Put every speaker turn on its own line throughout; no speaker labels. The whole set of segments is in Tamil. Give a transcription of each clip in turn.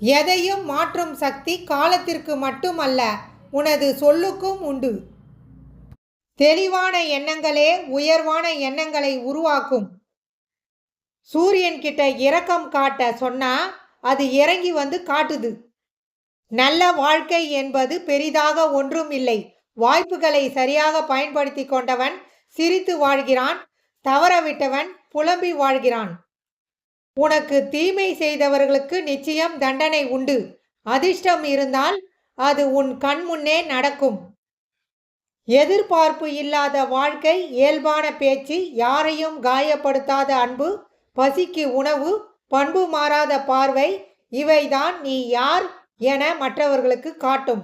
எதையும் மாற்றும் சக்தி காலத்திற்கு மட்டுமல்ல உனது சொல்லுக்கும் உண்டு. தெளிவான எண்ணங்களே உயர்வான எண்ணங்களை உருவாக்கும். சூரியன் கிட்ட இரக்கம் காட்ட சொன்னா அது இறங்கி வந்து காட்டுது. நல்ல வாழ்க்கை என்பது பெரிதாக ஒன்றும் இல்லை. வாய்ப்புகளை சரியாக பயன்படுத்தி கொண்டவன் சிரித்து வாழ்கிறான் தவறவிட்டவன் புலம்பி வாழ்கிறான். உனக்கு தீமை செய்தவர்களுக்கு நிச்சயம் தண்டனை உண்டு. அதிர்ஷ்டம் இருந்தால் அது உன் கண்முன்னே நடக்கும். எதிர்பார்ப்பு இல்லாத வாழ்க்கை இயல்பான பேச்சு யாரையும் காயப்படுத்தாத அன்பு பசிக்கு உணவு பண்பு மாறாத பார்வை இவைதான் நீ யார் என மற்றவர்களுக்கு காட்டும்.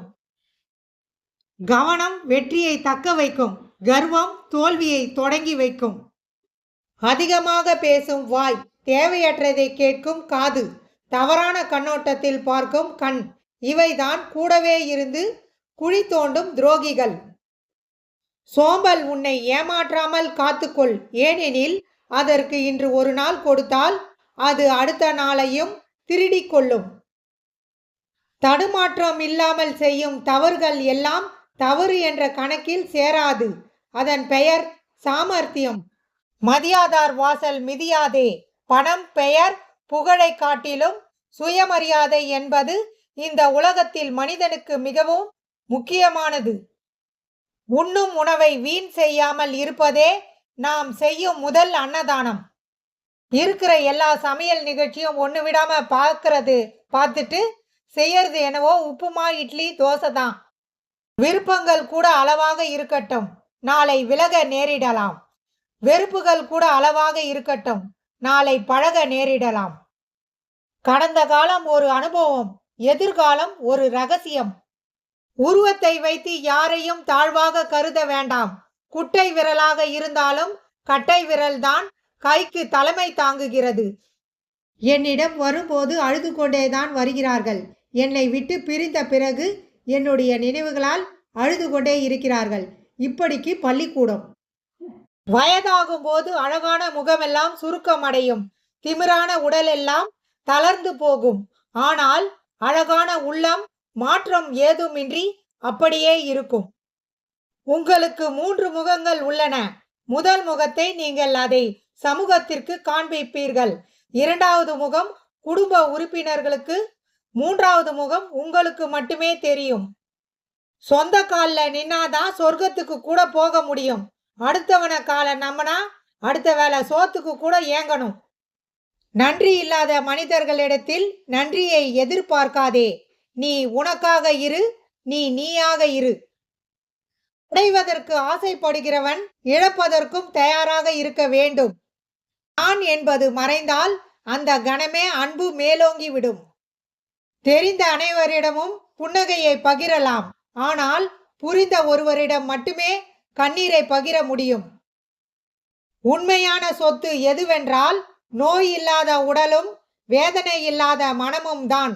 கவனம் வெற்றியை தக்க வைக்கும். கர்வம் தோல்வியை தொடங்கி வைக்கும். அதிகமாக பேசும் வாய் தேவையற்றதை கேட்கும் காது தவறான கண்ணோட்டத்தில் பார்க்கும் கண். இவைதான் கூடவே இருந்து குழி தோண்டும் துரோகிகள். சோம்பல் உன்னை ஏமாற்றாமல் காத்துக்கொள். ஏனெனில் அதற்கு இன்று ஒரு நாள் கொடுத்தால் அது அடுத்த நாளையும் திருடிக் கொள்ளும். தடுமாற்றம் இல்லாமல் செய்யும் தவறுகள் எல்லாம் தவறு என்ற கணக்கில் சேராது. அதன் பெயர் சாமர்த்தியம். மதியாதார் வாசல் மிதியாதே. பணம் பெயர் புகழை காட்டிலும் சுயமரியாதை என்பது இந்த உலகத்தில் மனிதனுக்கு மிகவும் முக்கியமானது. உண்ணும் உணவை வீண் செய்யாமல் இருப்பதே நாம் செய்யும் முதல் அன்னதானம். இருக்கிற எல்லா சமையல் நிகழ்ச்சியும் ஒன்று விடாம பார்க்கறது பார்த்துட்டு செய்யறது என்னவோ உப்புமா இட்லி தோசை தான். விருப்பங்கள் கூட அளவாக இருக்கட்டும். நாளை விலக நேரிடலாம். வெறுப்புகள் கூட அளவாக இருக்கட்டும். நாளை பழக நேரிடலாம். கடந்த காலம் ஒரு அனுபவம் எதிர்காலம் ஒரு ரகசியம். உருவத்தை வைத்து யாரையும் தாழ்வாக கருத வேண்டாம். குட்டை விரலாக இருந்தாலும் கட்டை விரல்தான் கைக்கு தலைமை தாங்குகிறது. என்னிடம் வரும்போது அழுது கொண்டேதான் வருகிறார்கள். என்னை விட்டு பிரிந்த பிறகு என்னுடைய நினைவுகளால் அழுது கொண்டே இருக்கிறார்கள். இப்படிக்கு பள்ளிக்கூடம். வயதாகும் போது அழகான முகமெல்லாம் சுருக்கமடையும் திமிரான உடலெல்லாம் தளர்ந்து போகும். ஆனால் அழகான உள்ளம் மாற்றம் ஏதுமின்றி அப்படியே இருக்கும். உங்களுக்கு மூன்று முகங்கள் உள்ளன. முதல் முகத்தை நீங்கள் அதை சமூகத்திற்கு காண்பிப்பீர்கள். இரண்டாவது முகம் குடும்ப உறுப்பினர்களுக்கு மூன்றாவது முகம் உங்களுக்கு மட்டுமே தெரியும். சொந்த காலில் நின்னாதான் சொர்க்கத்துக்கு கூட போக முடியும். அடுத்தவனை காலை நம்மனா அடுத்த வேலை சோத்துக்கு கூட ஏங்கணும். நன்றி இல்லாத மனிதர்களிடத்தில் நன்றியை எதிர்பார்க்காதே. நீ உனக்காக இரு நீ நீயாக இரு. உடைவதற்கு ஆசைப்படுகிறவன் இழப்பதற்கும் தயாராக இருக்க வேண்டும். நான் என்பது மறைந்தால் அந்த கணமே அன்பு மேலோங்கி விடும் தெரிந்த அனைவரிடமும் புன்னகையை பகிரலாம். ஆனால் புரிந்த ஒருவரிடம் மட்டுமே கண்ணீரை பகிர முடியும். உண்மையான சொத்து எதுவென்றால் நோய் இல்லாத உடலும் வேதனை இல்லாத மனமும் தான்.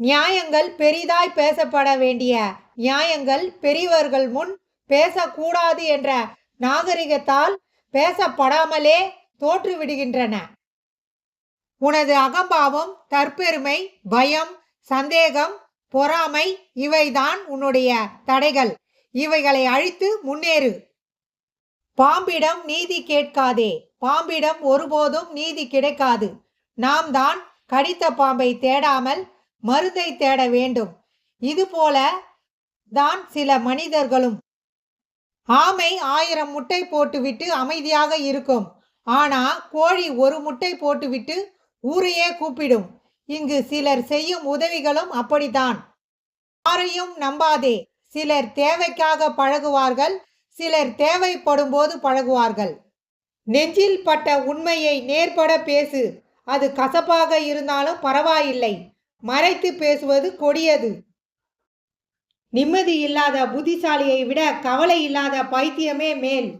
நியாயங்கள் பெரிதாய் பேசப்பட வேண்டிய நியாயங்கள் பெரியவர்கள் முன் பேசக்கூடாது என்ற நாகரிகத்தால் பேசப்படாமலே தோற்றுவிடுகின்றன. உனது அகம்பாவம் தற்பெருமை பயம் சந்தேகம் பொறாமை இவைதான் உன்னுடைய தடைகள். இவைகளை அழித்து முன்னேறு. பாம்பிடம் நீதி கேட்காதே. பாம்பிடம் ஒருபோதும் நீதி கிடைக்காது. நாம் தான் கடித்த பாம்பை தேடாமல் மருந்தை தேட வேண்டும். இதுபோல தான் சில மனிதர்களும் ஆமை ஆயிரம் முட்டை போட்டுவிட்டு அமைதியாக இருக்கும். ஆனா கோழி ஒரு முட்டை போட்டுவிட்டு ஊரையே கூப்பிடும். இங்கு சிலர் செய்யும் உதவிகளும் அப்படித்தான். யாரையும் நம்பாதே. சிலர் தேவைக்காக பழகுவார்கள் சிலர் தேவைப்படும் போது பழகுவார்கள். நெஞ்சில் பட்ட உண்மையை நேர்பட பேசு. அது கசப்பாக இருந்தாலும் பரவாயில்லை. மறைத்து பேசுவது கொடியது. நிம்மதி இல்லாத புத்திசாலியை விட கவலை இல்லாத பைத்தியமே மேல்.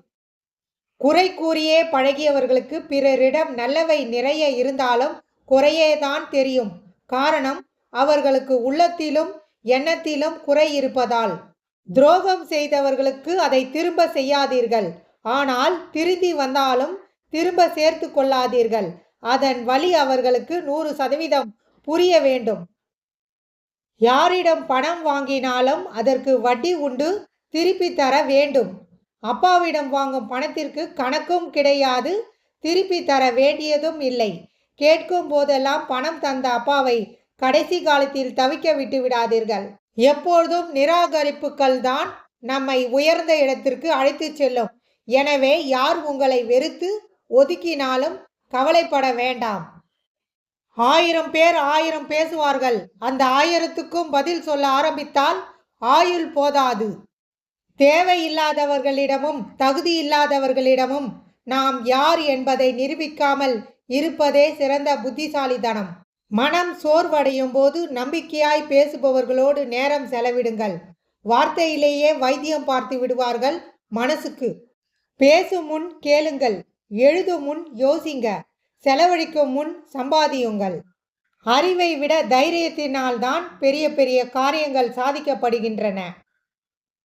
குறை கூறியே பழகியவர்களுக்கு பிறரிடம் நல்லவை நிறைய இருந்தாலும் குறையேதான் தெரியும். காரணம் அவர்களுக்கு உள்ளத்திலும் எண்ணத்திலும் குறை இருப்பதால். துரோகம் செய்தவர்களுக்கு அதை திரும்ப செய்யாதீர்கள். ஆனால் திருந்தி வந்தாலும் திரும்ப சேர்த்து கொள்ளாதீர்கள். அதன் வழி அவர்களுக்கு நூறு சதவீதம் புரிய வேண்டும். யாரிடம் பணம் வாங்கினாலும் அதற்கு வட்டி உண்டு திருப்பி தர வேண்டும். அப்பாவிடம் வாங்கும் பணத்திற்கு கணக்கும் கிடையாது திருப்பி தர வேண்டியதும் இல்லை. கேட்கும் போதெல்லாம் பணம் தந்த அப்பாவை கடைசி காலத்தில் தவிக்க விட்டு விடாதீர்கள். எப்பொழுதும் நிராகரிப்புகள் தான் நம்மை உயர்ந்த இடத்திற்கு அழைத்து செல்லும். எனவே யார் உங்களை வெறுத்து ஒதுக்கினாலும் கவலைப்பட வேண்டாம். ஆயிரம் பேர் ஆயிரம் பேசுவார்கள். அந்த ஆயிரத்துக்கும் பதில் சொல்ல ஆரம்பித்தால் ஆயுள் போதாது. தேவையில்லாதவர்களிடமும் தகுதி இல்லாதவர்களிடமும் நாம் யார் என்பதை நிரூபிக்காமல் இருப்பதே சிறந்த புத்திசாலித்தனம். மனம் சோர்வடையும் போது நம்பிக்கையாய் பேசுபவர்களோடு நேரம் செலவிடுங்கள். வார்த்தையிலேயே வைத்தியம் பார்த்து விடுவார்கள் மனசுக்கு. பேசும் முன் கேளுங்கள் எழுதும் முன் யோசிங்க செலவழிக்கும் முன் சம்பாதியுங்கள். அறிவை விட தைரியத்தினால்தான் பெரிய பெரிய காரியங்கள் சாதிக்கப்படுகின்றன.